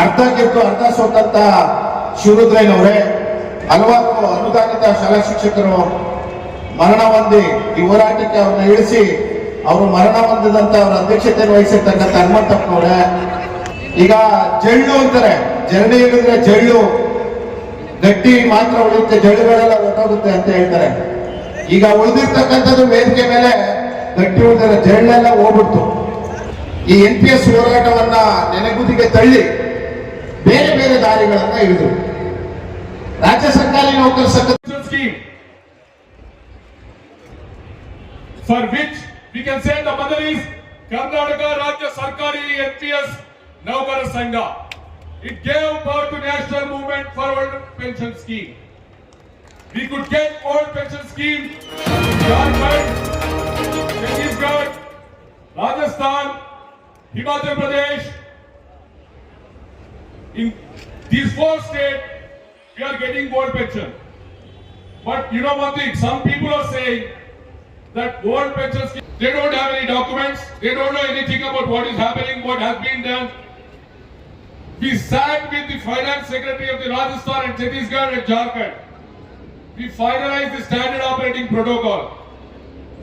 ಅರ್ಧಕ್ಕಿಂತ ಅರ್ಧ ಸೋತಂತ ಶಿವರುದ್ರಯ್ಯನವರೇ ಹಲವಾರು ಅನುದಾನಿತ ಶಾಲಾ ಶಿಕ್ಷಕರು ಮರಣ ಹೊಂದಿ ಈ ಹೋರಾಟಕ್ಕೆ ಅವ್ರನ್ನ ಇಳಿಸಿ ಅವರು ಮರಣ ಹೊಂದಿದಂತ ಅವರ ಅಧ್ಯಕ್ಷತೆಯನ್ನು ವಹಿಸಿರ್ತಕ್ಕಂಥ ಹನುಮಂತಪ್ಪನವ್ರೆ, ಈಗ ಜಳ್ಳು ಅಂತಾರೆ. ಜರಡಿ ಹಿಡಿದ್ರೆ ಜಳ್ಳು. ಗಟ್ಟಿ ಮಾತ್ರ ಉಳಿಯುತ್ತೆ, ಜಳ್ಳುಗಳೆಲ್ಲ ಹೊರಟೋಗುತ್ತೆ ಅಂತ ಹೇಳ್ತಾರೆ. ಈಗ ಉಳಿದಿರ್ತಕ್ಕಂಥದ್ದು ವೇದಿಕೆ ಮೇಲೆ ಗಟ್ಟಿ ಉಳಿದಿರೋ ಜಳ್ಳೆಲ್ಲ ಹೋಗ್ಬಿಡ್ತು. ಈ ಎನ್ ಪಿ ಎಸ್ ಹೋರಾಟವನ್ನ ನೆನೆಗುದಿಗೆ ತಳ್ಳಿ ಬೇರೆ ಬೇರೆ ದಾರಿಗಳನ್ನ ಹಿಡಿದು ರಾಜ್ಯ ಸರ್ಕಾರಿ ನೌಕರ ಸಂಘ pension scheme for which we can say the mother is Karnataka Rajya Sarkari NPS Naukara Sangha. It gave birth to national movement for old pension scheme. We could get old pension scheme in Jharkhand, Chhattisgarh, Rajasthan, Himachal Pradesh. In these four states, we are getting old pension. But you know one thing, some people are saying that old pension scheme, they don't have any documents, they don't know anything about what is happening, what has been done. We sat with the finance secretary of the Rajasthan and Chhattisgarh and Jharkhand. We finalized the standard operating protocol.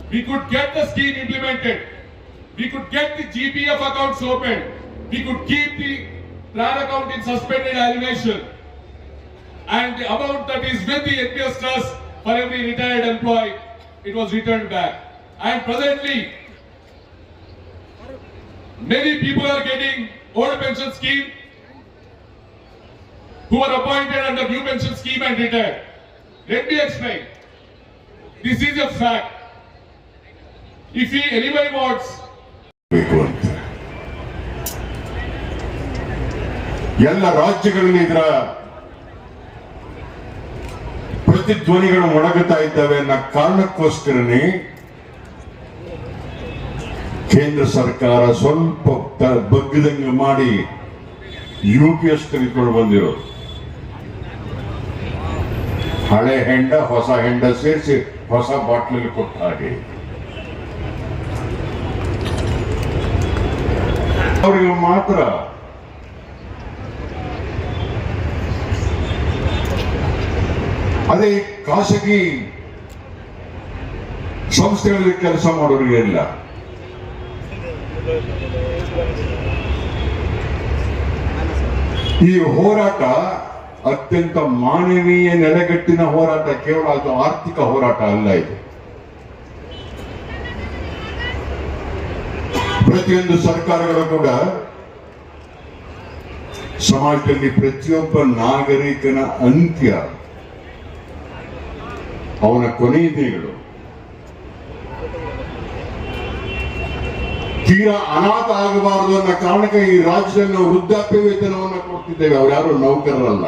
We could get the scheme implemented. We could get the GPF accounts open. We could keep the plan account in suspended alienation and the amount that is with the NPS trust for every retired employee, it was returned back. And presently, many people are getting old pension scheme who are appointed under new pension scheme and retired. Let me explain. This is a fact. If he anybody wants. ಎಲ್ಲ ರಾಜ್ಯಗಳಲ್ಲಿ ಇದರ ಪ್ರತಿಧ್ವನಿಗಳು ಮೊಳಗುತ್ತಾ ಇದ್ದಾವೆ ಅನ್ನೋ ಕಾರಣಕ್ಕೋಸ್ಕರನೇ ಕೇಂದ್ರ ಸರ್ಕಾರ ಸ್ವಲ್ಪ ಬಗ್ಗದಂಗೆ ಮಾಡಿ U P S ತೆಗೆದುಕೊಂಡು ಬಂದಿರೋದು. ಹಳೆ ಹೆಂಡ, ಹೊಸ ಹೆಂಡ ಸೇರಿಸಿ ಹೊಸ ಬಾಟ್ಲಲ್ಲಿ ಕೊಟ್ಟ ಹಾಗೆ. ಅವರಿಗೆ ಮಾತ್ರ ಅದೇ ಖಾಸಗಿ ಸಂಸ್ಥೆಗಳಲ್ಲಿ ಕೆಲಸ ಮಾಡೋರಿಗೆ ಇಲ್ಲ. ಈ ಹೋರಾಟ ಅತ್ಯಂತ ಮಾನವೀಯ ನೆಲೆಗಟ್ಟಿನ ಹೋರಾಟ, ಕೇವಲ ಅದು ಆರ್ಥಿಕ ಹೋರಾಟ ಅಲ್ಲ ಇದು. ಪ್ರತಿಯೊಂದು ಸರ್ಕಾರಗಳು ಕೂಡ ಸಮಾಜದಲ್ಲಿ ಪ್ರತಿಯೊಬ್ಬ ನಾಗರಿಕನ ಅಂತ್ಯ. ಅವನ ಕೊನೆಯ ದಿನಗಳು ತೀರಾ ಅನಾಥ ಆಗಬಾರದು ಅನ್ನೋ ಕಾರಣಕ್ಕೆ ಈ ರಾಜ್ಯದಲ್ಲಿ ನಾವು ವೃದ್ಧಾಪ್ಯ ವೇತನವನ್ನು ಕೊಡ್ತಿದ್ದೇವೆ. ಅವ್ರು ಯಾರು ನೌಕರರಲ್ಲ.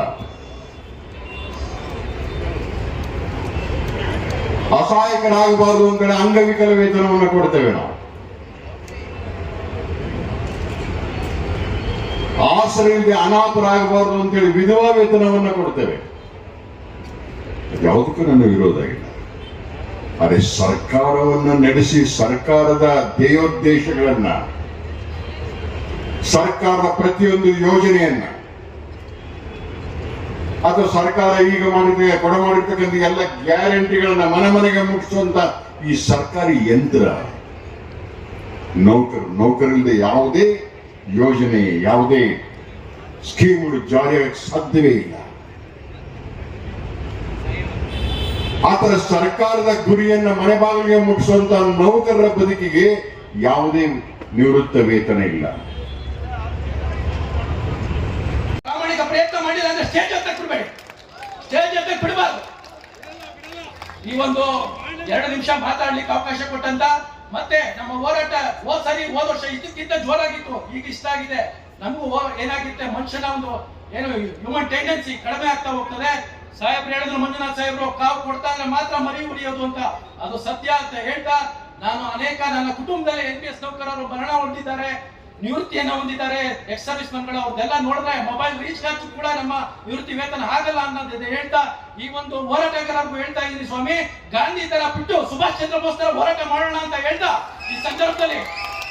ಅಸಹಾಯಕರಾಗಬಾರದು ಅಂತ ಅಂಗವಿಕಲ ವೇತನವನ್ನು ಕೊಡ್ತೇವೆ ನಾವು. ಆಸರೆಯಲ್ಲಿ ಅನಾಥರಾಗಬಾರದು ಅಂತೇಳಿ ವಿಧವಾ ವೇತನವನ್ನು ಕೊಡ್ತೇವೆ. ಯಾವುದಕ್ಕೂ ನನ್ನ ವಿರೋಧ ಇಲ್ಲ. ಆದರೆ ಸರ್ಕಾರವನ್ನು ನಡೆಸಿ ಸರ್ಕಾರದ ಧ್ಯೇಯೋದ್ದೇಶಗಳನ್ನ ಸರ್ಕಾರದ ಪ್ರತಿಯೊಂದು ಯೋಜನೆಯನ್ನ ಅಥವಾ ಸರ್ಕಾರ ಈಗ ಮಾಡಿದ, ಕೊಡ ಮಾಡಿರ್ತಕ್ಕಂಥ ಎಲ್ಲ ಗ್ಯಾರಂಟಿಗಳನ್ನ ಮನೆ ಮನೆಗೆ ಮುಟ್ಟಿಸುವಂತ ಈ ಸರ್ಕಾರಿ ಯಂತ್ರ, ನೌಕರು ನೌಕರಿಲ್ಲದೆ ಯಾವುದೇ ಯೋಜನೆ, ಯಾವುದೇ ಸ್ಕೀಮ್ಗಳು ಜಾರಿಯಾಗಕ್ಕೆ ಸಾಧ್ಯವೇ ಇಲ್ಲ. ಆತರ ಸರ್ಕಾರದ ಗುರಿಯನ್ನ ಮನೆ ಬಾಗಿಲಿಗೆ ಮುಟ್ಟಿಸುವಂತ ನೌಕರರ ಬದುಕಿಗೆ ಯಾವುದೇ ನಿವೃತ್ತ ವೇತನ ಇಲ್ಲ. ಪ್ರಯತ್ನ ಮಾಡಿಲ್ಲ ಅಂದ್ರೆ ಸ್ಟೇಜ್ ಬಿಡಬೇಡಿ. ಸ್ಟೇಜ್ ಹತ್ತಕ್ಕೆ ಬಿಡಬಾರ್ದು. ಈ ಒಂದು ಎರಡು ನಿಮಿಷ ಮಾತಾಡ್ಲಿಕ್ಕೆ ಅವಕಾಶ ಕೊಟ್ಟಂತ ಮತ್ತೆ ನಮ್ಮ ಹೋರಾಟ ಹೋದ್ ಸರಿ ಹೋದ ವರ್ಷ ಇದಕ್ಕಿಂತ ಜೋರಾಗಿತ್ತು. ಈಗ ಇಷ್ಟ ಆಗಿದೆ. ನಮಗೂ ಏನಾಗಿತ್ತೆ ಮನುಷ್ಯನ ಒಂದು ಏನು ಹ್ಯೂಮನ್ ಟೆಂಡೆನ್ಸಿ ಕಡಿಮೆ ಆಗ್ತಾ ಹೋಗ್ತದೆ. ಸಾಹೇಬ್ರು ಹೇಳಿದ್ರು, ಮಂಜುನಾಥ್ ಸಾಹೇಬ್ರು, ಕಾವು ಕೊಡ್ತಾ ಇದ್ರೆ ಮಾತ್ರ ಮರಿ ಉಳಿಯೋದು ಅಂತ. ಅದು ಸತ್ಯ ಅಂತ ಹೇಳ್ತಾ ನಾನು ಅನೇಕ ನನ್ನ ಕುಟುಂಬದಲ್ಲಿ ಎನ್ ಪಿ ಎಸ್ ನೌಕರರು ಮರಣ ಹೊಂದಿದ್ದಾರೆ, ನಿವೃತ್ತಿಯನ್ನ ಹೊಂದಿದ್ದಾರೆ ಎಕ್ಸ್ ಸರ್ವಿಸ್ ಮನ್ಗಳು ಅವ್ರದ್ದೆಲ್ಲ ನೋಡಿದ್ರೆ ಮೊಬೈಲ್ ರೀಚಾರ್ಜ್ ಕೂಡ ನಮ್ಮ ನಿವೃತ್ತಿ ವೇತನ ಆಗಲ್ಲ ಅನ್ನೋದಿದೆ. ಹೇಳ್ತಾ ಈ ಒಂದು ಹೋರಾಟಗಾರರಿಗೂ ಹೇಳ್ತಾ ಇದ್ದೀನಿ ಸ್ವಾಮಿ, ಗಾಂಧಿ ತರ ಬಿಟ್ಟು ಸುಭಾಷ್ ಚಂದ್ರ ಬೋಸ್ ತರ ಹೋರಾಟ ಮಾಡೋಣ ಅಂತ ಹೇಳ್ತಾ ಈ ಸಂದರ್ಭದಲ್ಲಿ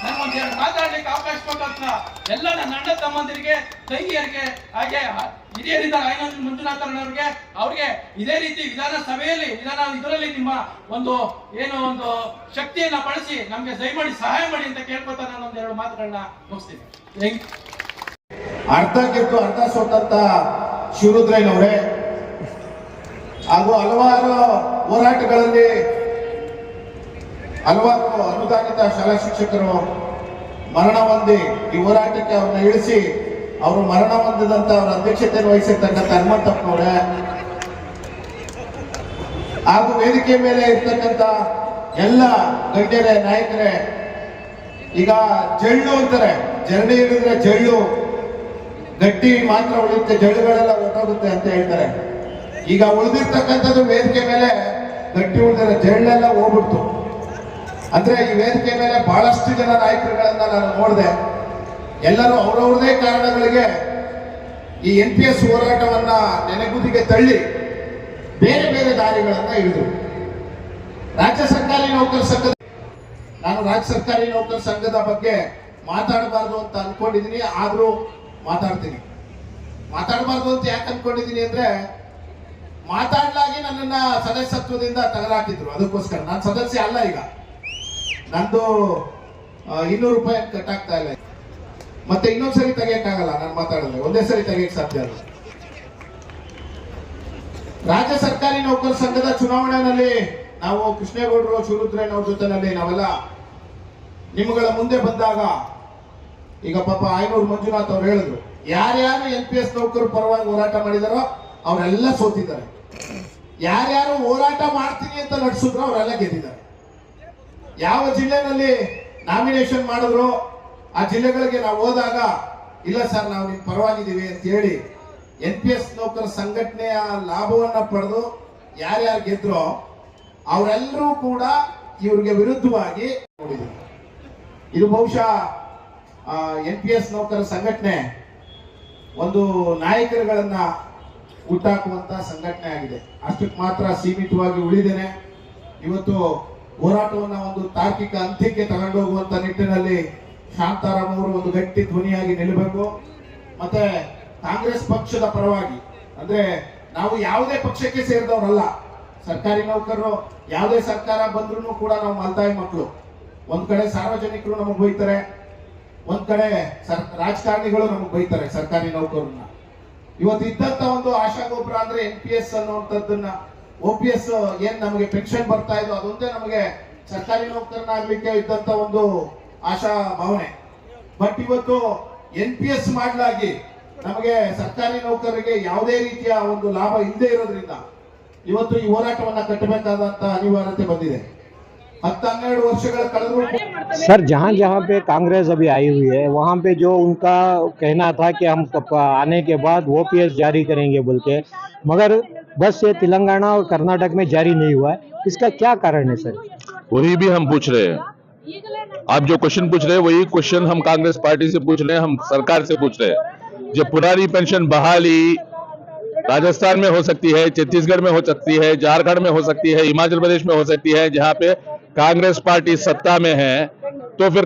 ನನಗೊಂದೆರಡು ಮಾತಾಡ್ಲಿಕ್ಕೆ ಅವಕಾಶ ಕೊಟ್ಟಂತ ಎಲ್ಲ ನನ್ನ ಅಣ್ಣ ತಮ್ಮಂದಿರಿಗೆ ತಂಗಿಯರಿಗೆ ಹಾಗೆ ಇದೇ ರೀತಿ ಆಯ್ನಂದ್ ಮಂಜುನಾಥರವರಿಗೆ ಅವ್ರಿಗೆ ಇದೇ ರೀತಿ ವಿಧಾನ ಸಭೆಯಲ್ಲಿ ವಿಧಾನ ಇದರಲ್ಲಿ ನಿಮ್ಮ ಒಂದು ಏನು ಒಂದು ಶಕ್ತಿಯನ್ನ ಬಳಸಿ ನಮ್ಗೆ ದಯಮಾಡಿ ಸಹಾಯ ಮಾಡಿ ಅಂತ ಕೇಳ್ಕೊತಾ ನಾನು ಒಂದೆರಡು ಮಾತುಗಳನ್ನ ಮುಗಿಸ್ತೀನಿ. ಅರ್ಥ ಗೆದ್ದು ಅರ್ಧ ಸೋತಂತ ಶಿವರುದ್ರಯ್ಯನವರೇ ಹಾಗೂ ಹಲವಾರು ಹೋರಾಟಗಳಲ್ಲಿ ಹಲವಾರು ಅನುದಾನಿತ ಶಾಲಾ ಶಿಕ್ಷಕರು ಮರಣ ಹೊಂದಿ ಈ ಹೋರಾಟಕ್ಕೆ ಅವ್ರನ್ನ ಇಳಿಸಿ ಅವರು ಮರಣ ಹೊಂದಿದಂತ ಅವರ ಅಧ್ಯಕ್ಷತೆಯನ್ನು ವಹಿಸಿರ್ತಕ್ಕಂಥ ಹನುಮಂತಪ್ಪನವ್ರೆ. ಹಾಗೂ ವೇದಿಕೆ ಮೇಲೆ ಇರ್ತಕ್ಕಂಥ ಎಲ್ಲ ಗಣ್ಯರೇ, ನಾಯಕರೇ, ಈಗ ಜಳ್ಳು ಅಂತಾರೆ. ಜರಡಿ ಹಿಡಿದ್ರೆ ಜಳ್ಳು, ಗಟ್ಟಿ ಮಾತ್ರ ಉಳಿಯುತ್ತೆ, ಜಳ್ಳುಗಳೆಲ್ಲ ಹೊರಟೋಗುತ್ತೆ ಅಂತ ಹೇಳ್ತಾರೆ. ಈಗ ಉಳಿದಿರ್ತಕ್ಕಂಥದ್ದು ವೇದಿಕೆ ಮೇಲೆ ಗಟ್ಟಿ ಉಳಿದಿರೋ ಜಳ್ಳೆಲ್ಲ ಹೋಗ್ಬಿಡ್ತು. ಅಂದ್ರೆ ಈ ವೇದಿಕೆ ಮೇಲೆ ಬಹಳಷ್ಟು ಜನ ನಾಯಕರುಗಳನ್ನ ನಾನು ನೋಡಿದೆ. ಎಲ್ಲರೂ ಅವರವ್ರದೇ ಕಾರಣಗಳಿಗೆ ಈ ಎನ್ ಪಿ ಎಸ್ ಹೋರಾಟವನ್ನ ನೆನೆಗುದಿಗೆ ತಳ್ಳಿ ಬೇರೆ ಬೇರೆ ದಾರಿಗಳನ್ನ ಹಿಡಿದ್ರು. ರಾಜ್ಯ ಸರ್ಕಾರಿ ನೌಕರ ಸಂಘದ ನಾನು ರಾಜ್ಯ ಸರ್ಕಾರಿ ನೌಕರ ಸಂಘದ ಬಗ್ಗೆ ಮಾತಾಡಬಾರ್ದು ಅಂತ ಅನ್ಕೊಂಡಿದೀನಿ, ಆದ್ರೂ ಮಾತಾಡ್ತೀನಿ. ಮಾತಾಡಬಾರ್ದು ಅಂತ ಯಾಕೆ ಅನ್ಕೊಂಡಿದೀನಿ ಅಂದ್ರೆ ಮಾತಾಡ್ಲಾಗಿ ನನ್ನನ್ನ ಸದಸ್ಯತ್ವದಿಂದ ತಗಲಾಕಿದ್ರು. ಅದಕ್ಕೋಸ್ಕರ. ನಾನು ಸದಸ್ಯ ಅಲ್ಲ ಈಗ. ನಂದು ಇನ್ನೂರು ರೂಪಾಯಿ ಆಗ್ತಾ ಇಲ್ಲ. ಮತ್ತೆ ಇನ್ನೊಂದ್ಸರಿ ತೆಗಿಯಕ್ಕಾಗಲ್ಲ ನಾನು ಮಾತಾಡಿದ್ರೆ ಒಂದೇ ಸರಿ ತೆಗಿಯಕ್ ಸಾಧ್ಯ ಅಲ್ಲ. ರಾಜ್ಯ ಸರ್ಕಾರಿ ನೌಕರ ಸಂಘದ ಚುನಾವಣೆಯಲ್ಲಿ ನಾವು ಕೃಷ್ಣೇಗೌಡರು, ಶಿವರುದ್ರಯ್ಯನವ್ರ ಜೊತೆನಲ್ಲಿ ನಾವೆಲ್ಲ ನಿಮ್ಗಳ ಮುಂದೆ ಬಂದಾಗ, ಈಗ ಪಾಪ ಆಯನೂರು ಮಂಜುನಾಥ್ ಅವ್ರು ಹೇಳಿದ್ರು, ಯಾರ್ಯಾರು ಎಲ್ ಪಿ ಎಸ್ ನೌಕರು ಪರವಾಗಿ ಹೋರಾಟ ಮಾಡಿದಾರೋ ಅವರೆಲ್ಲ ಸೋತಿದ್ದಾರೆ. ಯಾರ್ಯಾರು ಹೋರಾಟ ಮಾಡ್ತೀನಿ ಅಂತ ನಡೆಸಿದ್ರು ಅವರೆಲ್ಲ ಗೆದ್ದಿದ್ದಾರೆ. ಯಾವ ಜಿಲ್ಲೆನಲ್ಲಿ ನಾಮಿನೇಷನ್ ಮಾಡಿದ್ರು ಆ ಜಿಲ್ಲೆಗಳಿಗೆ ನಾವು ಹೋದಾಗ, ಇಲ್ಲ ಸರ್, ನಾವು ನಿಮ್ ಪರವಾಗಿದ್ದೀವಿ ಅಂತ ಹೇಳಿ ಎನ್ ಪಿ ಎಸ್ ನೌಕರ ಸಂಘಟನೆಯ ಲಾಭವನ್ನ ಪಡೆದು ಯಾರ್ಯಾರು ಗೆದ್ರೋ ಅವರೆಲ್ಲರೂ ಕೂಡ ಇವ್ರಿಗೆ ವಿರುದ್ಧವಾಗಿ ನೋಡಿದ್ರು. ಇದು ಬಹುಶಃ ಎನ್ ಪಿ ಎಸ್ ನೌಕರ ಸಂಘಟನೆ ಒಂದು ನಾಯಕರುಗಳನ್ನ ಹುಟ್ಟಾಕುವಂತ ಸಂಘಟನೆ ಆಗಿದೆ. ಅಷ್ಟಕ್ಕೆ ಮಾತ್ರ ಸೀಮಿತವಾಗಿ ಉಳಿದೇನೆ. ಇವತ್ತು ಹೋರಾಟವನ್ನ ಒಂದು ತಾರ್ಕಿಕ ಅಂತ್ಯಕ್ಕೆ ತಗೊಂಡೋಗುವಂತ ನಿಟ್ಟಿನಲ್ಲಿ ಶಾಂತಾರಾಮ್ ಅವರು ಒಂದು ಗಟ್ಟಿ ಧ್ವನಿಯಾಗಿ ನಿಲ್ಲಬೇಕು. ಮತ್ತೆ ಕಾಂಗ್ರೆಸ್ ಪಕ್ಷದ ಪರವಾಗಿ, ಅಂದ್ರೆ ನಾವು ಯಾವುದೇ ಪಕ್ಷಕ್ಕೆ ಸೇರಿದವರಲ್ಲ, ಸರ್ಕಾರಿ ನೌಕರರು, ಯಾವುದೇ ಸರ್ಕಾರ ಬಂದ್ರು ಕೂಡ ನಾವು ಮಲ್ತಾಯಿ ಮಕ್ಕಳು. ಒಂದ್ ಕಡೆ ಸಾರ್ವಜನಿಕರು ನಮಗೆ ಬೈತಾರೆ, ಒಂದ್ ಕಡೆ ರಾಜಕಾರಣಿಗಳು ನಮಗೆ ಬೈತಾರೆ ಸರ್ಕಾರಿ ನೌಕರನ್ನ ಇವತ್ತು ಇದ್ದಂತ ಒಂದು ಆಶಾಗೋಪುರ ಅಂದ್ರೆ ಎನ್ ಪಿ ಎಸ್ ಅನ್ನುವಂಥದ್ದನ್ನ ಒ ಪಿ ಏನ್ ನಮಗೆ ಪೆನ್ಷನ್ ಬರ್ತಾ ಇದ್ದು ಅದೊಂದೇ ನಮಗೆ ಸರ್ಕಾರಿ ನೌಕರನಾಗ್ಲಿಕ್ಕೆ ಇದ್ದಂತ ಒಂದು ಆಶಾ ಭಾವನೆ. ಬಟ್ ಇವತ್ತು ಎನ್ ಪಿ ಎಸ್ ಮಾಡಲಾಗಿ ನಮಗೆ ಸರ್ಕಾರಿ ನೌಕರರಿಗೆ ಯಾವುದೇ ರೀತಿಯ ಒಂದು ಲಾಭ ಇಲ್ಲದೆ ಇರೋದ್ರಿಂದ ಇವತ್ತು ಈ ಹೋರಾಟವನ್ನ ಕಟ್ಟಬೇಕಾದಂತ ಅನಿವಾರ್ಯತೆ ಬಂದಿದೆ. ಹತ್ತು ಹನ್ನೆರಡು ವರ್ಷಗಳ ಕಳೆದ್ರು सर, जहाँ जहाँ पे कांग्रेस अभी आई हुई है, वहाँ पे जो उनका कहना था कि हम आने के बाद वो पी जारी करेंगे बोल के, मगर बस ये तेलंगाना और कर्नाटक में जारी नहीं हुआ है। इसका क्या कारण है सर? वही भी हम पूछ रहे हैं। आप जो क्वेश्चन पूछ रहे हैं, वही क्वेश्चन हम कांग्रेस पार्टी से पूछ रहे हैं, हम सरकार से पूछ रहे हैं। जो पुरानी पेंशन बहाली राजस्थान में हो सकती है, छत्तीसगढ़ में हो सकती है, झारखंड में हो सकती है, हिमाचल प्रदेश में हो सकती है, जहाँ पे कांग्रेस पार्टी सत्ता में है तो फिर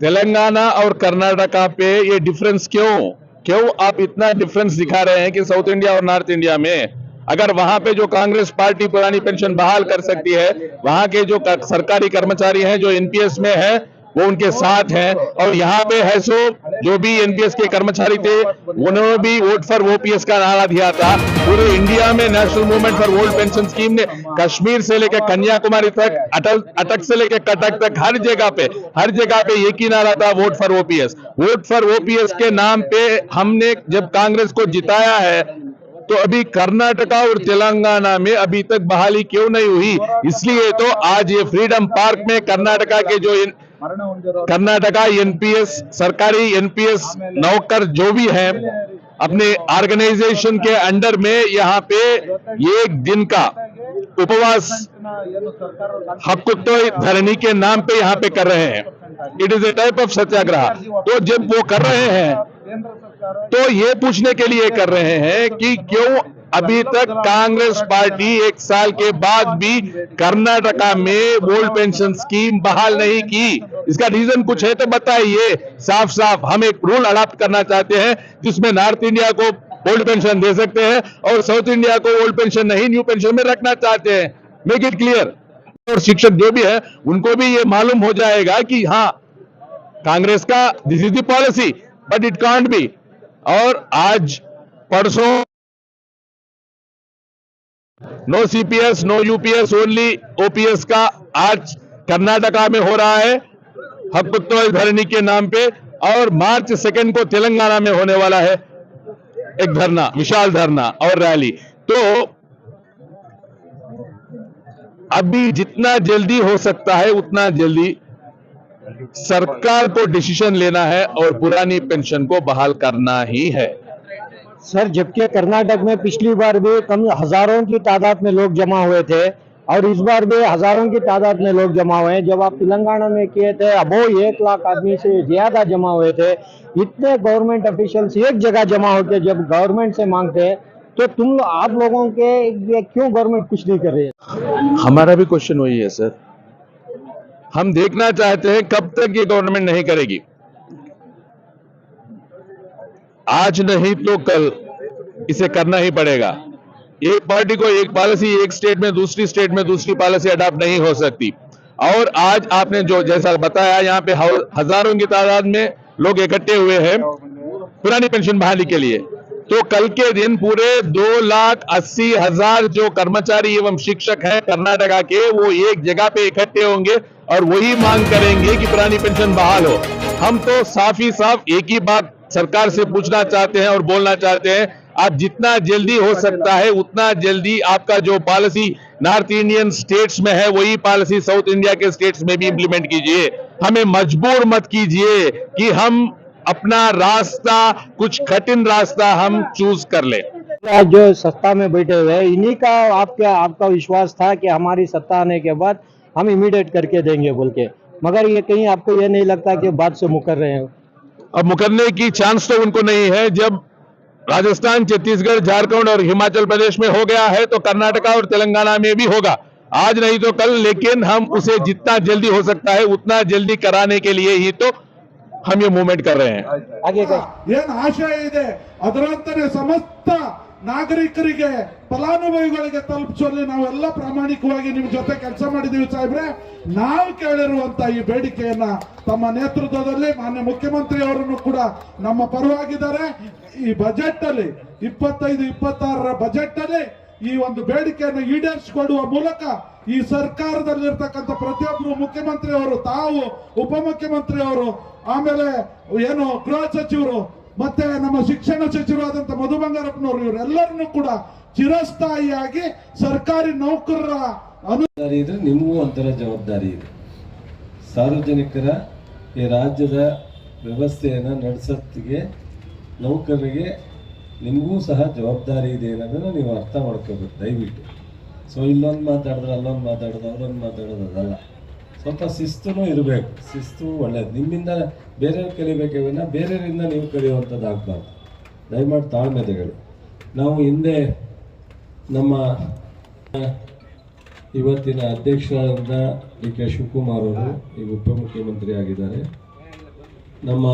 तेलंगाना और कर्नाटका पे ये डिफरेंस क्यों? क्यों आप इतना डिफरेंस दिखा रहे हैं कि साउथ इंडिया और नॉर्थ इंडिया में? अगर वहाँ पे जो कांग्रेस पार्टी पुरानी पेंशन बहाल कर सकती है, वहाँ के जो सरकारी कर्मचारी हैं, जो एनपीएस में है वो उनके साथ हैं। और यहाँ पे है सो जो भी एनपीएस के कर्मचारी थे उन्होंने भी वोट फॉर ओपीएस का नारा दिया था। पूरे इंडिया में national movement for old pension scheme ने कश्मीर से लेकर कन्याकुमारी तक अटल अटक से लेकर कटक तक हर जगह पे हर जगह पे एक ही नारा था vote for OPS vote for OPS के नाम पे हमने जब कांग्रेस को जिताया है तो अभी कर्नाटका और तेलंगाना में अभी तक बहाली क्यों नहीं हुई? इसलिए तो आज ये फ्रीडम पार्क में कर्नाटका के जो इन, कर्नाटका एनपीएस सरकारी एनपीएस नौकर जो भी हैं अपने ऑर्गेनाइजेशन के अंडर में यहाँ पे एक दिन का उपवास हक्कुत्तो धरनी के नाम पे यहाँ पे कर रहे हैं। It is a type of satyagraha तो जब वो कर रहे हैं। तो ये पूछने के लिए कर रहे हैं कि क्यों अभी तक कांग्रेस पार्टी एक साल के बाद भी कर्नाटका में ओल्ड पेंशन स्कीम बहाल नहीं की। इसका रीजन कुछ है तो बताइए। साफ़ साफ़ हम एक रूल अडॉप्ट करना चाहते हैं जिसमें नॉर्थ इंडिया को ओल्ड पेंशन दे सकते हैं और साउथ इंडिया को ओल्ड पेंशन नहीं न्यू पेंशन में रखना चाहते हैं। मेक इट क्लियर और शिक्षक जो भी है उनको भी ये मालूम हो जाएगा कि हाँ कांग्रेस का this is the policy but it can't be और आज परसों no CPS no UPS only OPS का आज कर्नाटका में हो रहा है। हकुत्व धरनी के नाम पे और मार्च सेकेंड को तेलंगाना में होने वाला है एक धरना, विशाल धरना और रैली। तो अभी जितना जल्दी हो सकता है, उतना जल्दी सरकार को डिसीज़न लेना है और पुरानी पेंशन को बहाल करना ही है। सर, जबकि कर्नाटक में पिछली बार भी कम हज़ारों की तादाद में लोग जमा हुए थे और इस बार भी हज़ारों की तादाद में लोग जमा हुए हैं। जब आप तेलंगाना में किए थे, अबो एक लाख आदमी से ज़्यादा जमा हुए थे। इतने गवर्नमेंट ऑफिशियल्स एक जगह जमा होकर जब गवर्नमेंट से मांगते हैं तो तुम आप लोगों के क्यों गवर्नमेंट कुछ नहीं कर रही है? हमारा भी क्वेश्चन वही है सर हम देखना चाहते हैं कब तक ये गवर्नमेंट नहीं करेगी। आज नहीं तो कल। इसे करना ही पड़ेगा। एक पार्टी को एक पॉलिसी एक स्टेट में दूसरी स्टेट में दूसरी पॉलिसी अडॉप्ट नहीं हो सकती। और आज आपने जो, जैसा बताया, यहाँ पे हज़ारों की तादाद में लोग इकट्ठे हुए हैं पुरानी पेंशन बहाली के लिए। तो कल के दिन पूरे दो लाख अस्सी हज़ार जो कर्मचारी एवं शिक्षक हैं कर्नाटका के, वो एक जगह पे इकट्ठे होंगे और वही मांग करेंगे कि पुरानी पेंशन बहाल हो। हम तो साफ़ ही साफ़ एक ही बात सरकार से पूछना चाहते हैं और बोलना चाहते हैं, आप जितना जल्दी हो सकता है, उतना जल्दी आपका जो पॉलिसी नॉर्थ इंडियन स्टेट्स में है, वही पॉलिसी साउथ इंडिया के स्टेट्स में भी इंप्लीमेंट कीजिए। हमें मजबूर मत कीजिए कि हम अपना रास्ता, कुछ कठिन रास्ता हम चूज़ कर ले। जो सत्ता में बैठे हुए इन्हीं का आपका आपका विश्वास था कि हमारी सत्ता आने के बाद हम इमीडिएट करके देंगे बोल के। मगर ये कहीं आपको ये नहीं लगता कि बात से मुकर रहे हैं। अब मुकरने की चांस तो उनको नहीं है जब राजस्थान छत्तीसगढ़ झारखंड और हिमाचल प्रदेश में हो गया है तो कर्नाटका और तेलंगाना में भी होगा आज नहीं तो कल लेकिन हम उसे जितना जल्दी हो सकता है उतना जल्दी कराने के लिए ही तो हम ये मूवमेंट कर रहे हैं आगे का ಏನ್ ಆಶಯ ಇದೆ ಅದರಂತಾನೆ ಸಮಸ್ತ ನಾಗರಿಕರಿಗೆ ಫಲಾನುಭವಿಗಳಿಗೆ ತಲುಪಿಸುವಲ್ಲಿ ನಾವೆಲ್ಲ ಪ್ರಾಮಾಣಿಕವಾಗಿ ನಿಮ್ ಜೊತೆ ಕೆಲಸ ಮಾಡಿದೀವಿ ಸಾಹೇಬ್ರೆ. ನಾವು ಕೇಳಿರುವಂತ ಈ ಬೇಡಿಕೆಯನ್ನ ತಮ್ಮ ನೇತೃತ್ವದಲ್ಲಿ ಮಾನ್ಯ ಮುಖ್ಯಮಂತ್ರಿ ಅವರನ್ನು ಕೂಡ ನಮ್ಮ ಪರವಾಗಿದ್ದಾರೆ. ಈ ಬಜೆಟ್ ಅಲ್ಲಿ ಇಪ್ಪತ್ತೈದು, ಇಪ್ಪತ್ತಾರರ ಬಜೆಟ್ ಅಲ್ಲಿ ಈ ಒಂದು ಬೇಡಿಕೆಯನ್ನು ಈಡೇರಿಸಿಕೊಡುವ ಮೂಲಕ ಈ ಸರ್ಕಾರದಲ್ಲಿರ್ತಕ್ಕಂಥ ಪ್ರತಿಯೊಬ್ಬರು ಮುಖ್ಯಮಂತ್ರಿ ಅವರು ತಾವು ಉಪಮುಖ್ಯಮಂತ್ರಿ ಅವರು ಆಮೇಲೆ ಏನು ಗೃಹ ಸಚಿವರು ಮತ್ತೆ ನಮ್ಮ ಶಿಕ್ಷಣ ಸಚಿವರಾದಂತ ಮಧು ಬಂಗಾರಪ್ಪನವರು ಇವರೆಲ್ಲರನ್ನು ಕೂಡ ಚಿರಸ್ಥಾಯಿಯಾಗಿ ಸರ್ಕಾರಿ ನೌಕರರ ಅನುದಾರಿ ಇದ್ರೆ ನಿಮಗೂ ಒಂಥರ ಜವಾಬ್ದಾರಿ ಇದೆ. ಸಾರ್ವಜನಿಕರ ಈ ರಾಜ್ಯದ ವ್ಯವಸ್ಥೆಯನ್ನು ನಡೆಸತ್ತಿಗೆ ನೌಕರರಿಗೆ ನಿಮಗೂ ಸಹ ಜವಾಬ್ದಾರಿ ಇದೆ ಅನ್ನೋದನ್ನು ನೀವು ಅರ್ಥ ಮಾಡ್ಕೋಬೇಕು, ದಯವಿಟ್ಟು. ಸೊ ಇಲ್ಲೊಂದು ಮಾತಾಡಿದ್ರೆ ಅಲ್ಲೊಂದು ಮಾತಾಡೋದು ಅಲ್ಲೊಂದು ಮಾತಾಡೋದು ಅದಲ್ಲ. ಸ್ವಲ್ಪ ಶಿಸ್ತುನೂ ಇರಬೇಕು. ಶಿಸ್ತು ಒಳ್ಳೇದು. ನಿಮ್ಮಿಂದ ಬೇರೆಯವ್ರು ಕಲಿಬೇಕೇ ವಿನ ಬೇರೆಯವರಿಂದ ನೀವು ಕಲಿಯುವಂಥದ್ದು ಆಗಬಾರ್ದು ದಯಮಾಡಿ ತಾಳ್ಮೆ ತೆಗೆದು ನಾವು ಹಿಂದೆ ನಮ್ಮ ಇವತ್ತಿನ ಅಧ್ಯಕ್ಷರಾದ ಡಿ ಕೆ ಶಿವಕುಮಾರ್ ಅವರು ಈಗ ಉಪಮುಖ್ಯಮಂತ್ರಿ ಆಗಿದ್ದಾರೆ. ನಮ್ಮ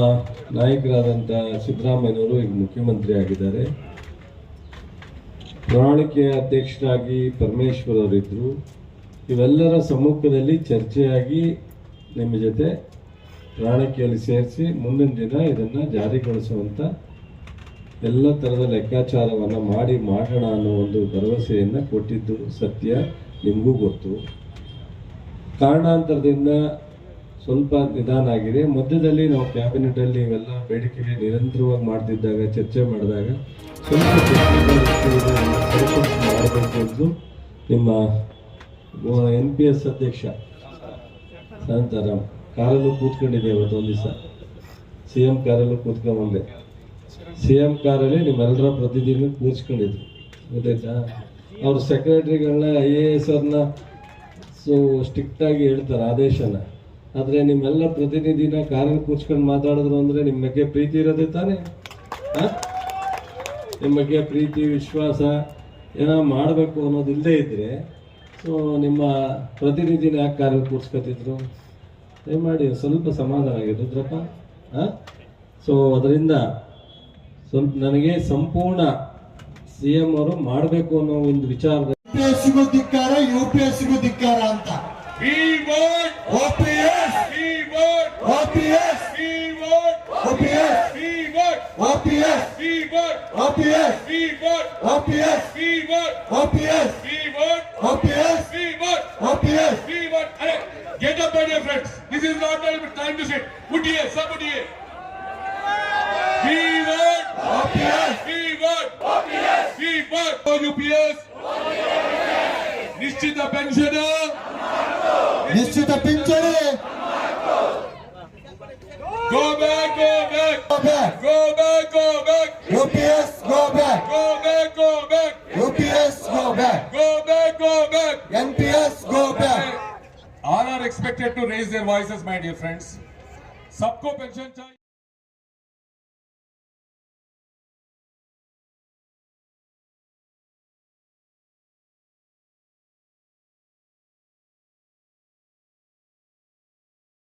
ನಾಯಕರಾದಂಥ ಸಿದ್ದರಾಮಯ್ಯನವರು ಈಗ ಮುಖ್ಯಮಂತ್ರಿ ಆಗಿದ್ದಾರೆ. ಪ್ರಣಾಳಿಕೆಯ ಅಧ್ಯಕ್ಷರಾಗಿ ಪರಮೇಶ್ವರ್ ಅವರಿದ್ದರು. ಇವೆಲ್ಲರ ಸಮ್ಮುಖದಲ್ಲಿ ಚರ್ಚೆಯಾಗಿ ನಿಮ್ಮ ಜೊತೆ ಪ್ರಣಾಳಿಕೆಯಲ್ಲಿ ಸೇರಿಸಿ ಮುಂದಿನ ದಿನ ಇದನ್ನು ಜಾರಿಗೊಳಿಸುವಂಥ ಎಲ್ಲ ಥರದ ಲೆಕ್ಕಾಚಾರವನ್ನು ಮಾಡಿ ಮಾಡೋಣ ಅನ್ನೋ ಒಂದು ಭರವಸೆಯನ್ನು ಕೊಟ್ಟಿದ್ದು ಸತ್ಯ, ನಿಮಗೂ ಗೊತ್ತು. ಕಾರಣಾಂತರದಿಂದ ಸ್ವಲ್ಪ ನಿಧಾನ ಆಗಿದೆ. ಮಧ್ಯದಲ್ಲಿ ನಾವು ಕ್ಯಾಬಿನೆಟಲ್ಲಿ ಇವೆಲ್ಲ ಬೇಡಿಕೆಗೆ ನಿರಂತರವಾಗಿ ಮಾಡ್ತಿದ್ದಾಗ, ಚರ್ಚೆ ಮಾಡಿದಾಗ ಸ್ವಲ್ಪ ಸರಿಪಡಿಸಿ ಮಾಡಬೇಕು ಎಂದು ನಿಮ್ಮ ಎನ್ ಪಿ ಎಸ್ ಅಧ್ಯಕ್ಷ ಶಾಂತಾರಾಮ್ ಕಾರಲ್ಲೂ ಕೂತ್ಕೊಂಡಿದ್ದೆ ಇವತ್ತೊಂದು ದಿವಸ ಸಿ ಎಂ ಕಾರಲ್ಲೂ ಕೂತ್ಕೊಂಡ್ಬಂದೆ. ಸಿ ಎಂ ಕಾರಲ್ಲಿ ನಿಮ್ಮೆಲ್ಲರ ಪ್ರತಿದಿನ ಕೂರಿಸ್ಕೊಂಡಿದ್ರು. ಗೊತ್ತಾಯ್ತಾ? ಅವ್ರ ಸೆಕ್ರೆಟ್ರಿಗಳನ್ನ ಐ ಎ ಎಸ್ ಅವ್ರನ್ನ ಸೊ ಸ್ಟ್ರಿಕ್ಟಾಗಿ ಹೇಳ್ತಾರೆ ಆದೇಶನ. ಆದರೆ ನಿಮ್ಮೆಲ್ಲ ಪ್ರತಿನಿಧಿನ ಕಾರಲ್ಲಿ ಕೂರ್ಸ್ಕೊಂಡು ಮಾತಾಡಿದ್ರು ಅಂದರೆ ನಿಮ್ಮ ಬಗ್ಗೆ ಪ್ರೀತಿ ಇರೋದೇ ತಾನೇ? ನಿಮ್ಮ ಬಗ್ಗೆ ಪ್ರೀತಿ, ವಿಶ್ವಾಸ ಏನೋ ಮಾಡಬೇಕು ಅನ್ನೋದಿಲ್ಲದೇ ಇದ್ದರೆ ನಿಮ್ಮ ಪ್ರತಿನಿಧಿನ ಯಾಕೆ ಕಾರು ಕೂರಿಸ್ಕೊತಿದ್ರು ಮಾಡಿ ಸ್ವಲ್ಪ ಸಮಾಧಾನ ಆಗಿದೆ ರುದ್ರಪ್ಪ? ಹಾಂ ಸೊ ಅದರಿಂದ ಸ್ವಲ್ಪ ನನಗೆ ಸಂಪೂರ್ಣ ಸಿ ಎಂ ಅವರು ಮಾಡಬೇಕು ಅನ್ನೋ ಒಂದು ವಿಚಾರ ಯು ಪಿ ಎಸ್ ಸಿಗೂ ಧಿಕ್ಕಾರ ಯು ಪಿ ಎಸ್ ಸಿಗೂ ಧಿಕ್ಕಾರ ಅಂತ. OPS OPS OPS This is not time to sit. उठिए सब उठिए keyword keyword keyword for UPS निश्चित पेंशन निश्चित पेंशन Go back, go back, go back, go back. all are expected to raise their voices my dear friends सबको pension चाहिए